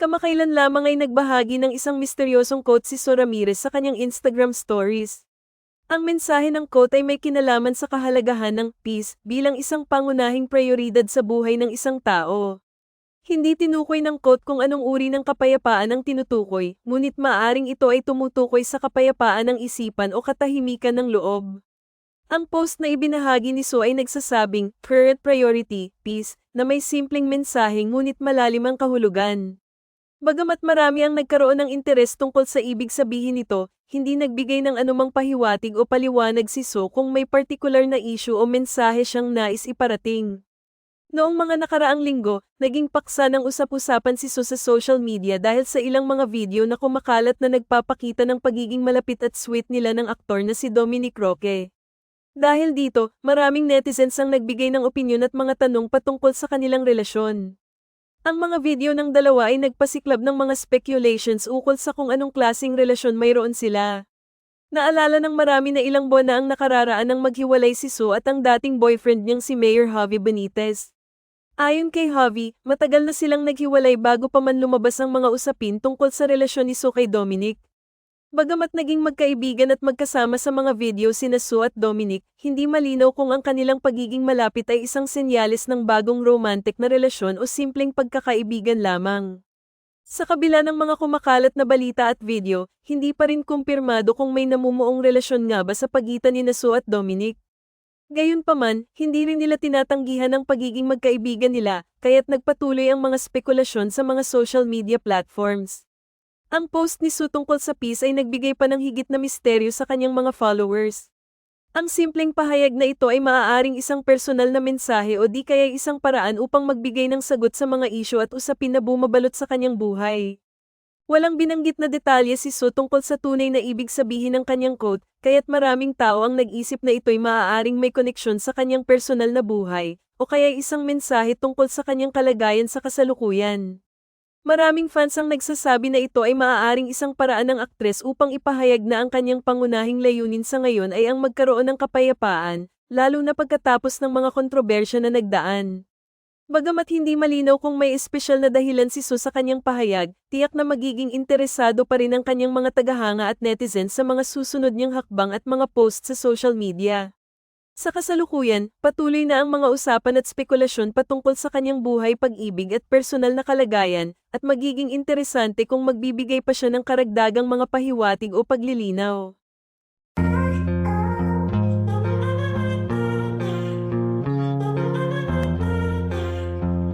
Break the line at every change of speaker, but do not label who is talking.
Kamakailan lamang ay nagbahagi ng isang misteryosong quote si So Ramirez sa kanyang Instagram stories. Ang mensahe ng quote ay may kinalaman sa kahalagahan ng peace bilang isang pangunahing prioridad sa buhay ng isang tao. Hindi tinukoy ng quote kung anong uri ng kapayapaan ang tinutukoy, ngunit maaring ito ay tumutukoy sa kapayapaan ng isipan o katahimikan ng loob. Ang post na ibinahagi ni So ay nagsasabing, current priority, peace, na may simpleng mensahe ngunit malalim ang kahulugan. Bagamat marami ang nagkaroon ng interes tungkol sa ibig sabihin nito, hindi nagbigay ng anumang pahiwatig o paliwanag si So kung may partikular na issue o mensahe siyang nais iparating. Noong mga nakaraang linggo, naging paksa ng usap-usapan si So sa social media dahil sa ilang mga video na kumakalat na nagpapakita ng pagiging malapit at sweet nila ng aktor na si Dominic Roque. Dahil dito, maraming netizens ang nagbigay ng opinyon at mga tanong patungkol sa kanilang relasyon. Ang mga video ng dalawa ay nagpasiklab ng mga speculations ukol sa kung anong klasing relasyon mayroon sila. Naalala ng marami na ilang buwan na ang nakararaan ng maghiwalay si Sue at ang dating boyfriend niyang si Mayor Javi Benitez. Ayon kay Javi, matagal na silang naghiwalay bago pa man lumabas ang mga usapin tungkol sa relasyon ni Sue kay Dominic. Bagamat naging magkaibigan at magkasama sa mga video sina Sue at Dominic, hindi malinaw kung ang kanilang pagiging malapit ay isang senyales ng bagong romantic na relasyon o simpleng pagkakaibigan lamang. Sa kabila ng mga kumakalat na balita at video, hindi pa rin kumpirmado kung may namumuong relasyon nga ba sa pagitan ni Sue at Dominic. Gayunpaman, hindi rin nila tinatanggihan ang pagiging magkaibigan nila, kaya't nagpatuloy ang mga spekulasyon sa mga social media platforms. Ang post ni Sue tungkol sa peace ay nagbigay pa ng higit na misteryo sa kanyang mga followers. Ang simpleng pahayag na ito ay maaaring isang personal na mensahe o di kaya isang paraan upang magbigay ng sagot sa mga isyu at usapin na bumabalot sa kanyang buhay. Walang binanggit na detalye si Sue tungkol sa tunay na ibig sabihin ng kanyang quote, kaya't maraming tao ang nag-isip na ito'y maaaring may koneksyon sa kanyang personal na buhay, o kaya isang mensahe tungkol sa kanyang kalagayan sa kasalukuyan. Maraming fans ang nagsasabi na ito ay maaaring isang paraan ng aktres upang ipahayag na ang kanyang pangunahing layunin sa ngayon ay ang magkaroon ng kapayapaan, lalo na pagkatapos ng mga kontrobersya na nagdaan. Bagamat hindi malinaw kung may espesyal na dahilan si Sue sa kanyang pahayag, tiyak na magiging interesado pa rin ang kanyang mga tagahanga at netizens sa mga susunod niyang hakbang at mga posts sa social media. Sa kasalukuyan, patuloy na ang mga usapan at spekulasyon patungkol sa kanyang buhay pag-ibig at personal na kalagayan, at magiging interesante kung magbibigay pa siya ng karagdagang mga pahiwatig o paglilinaw.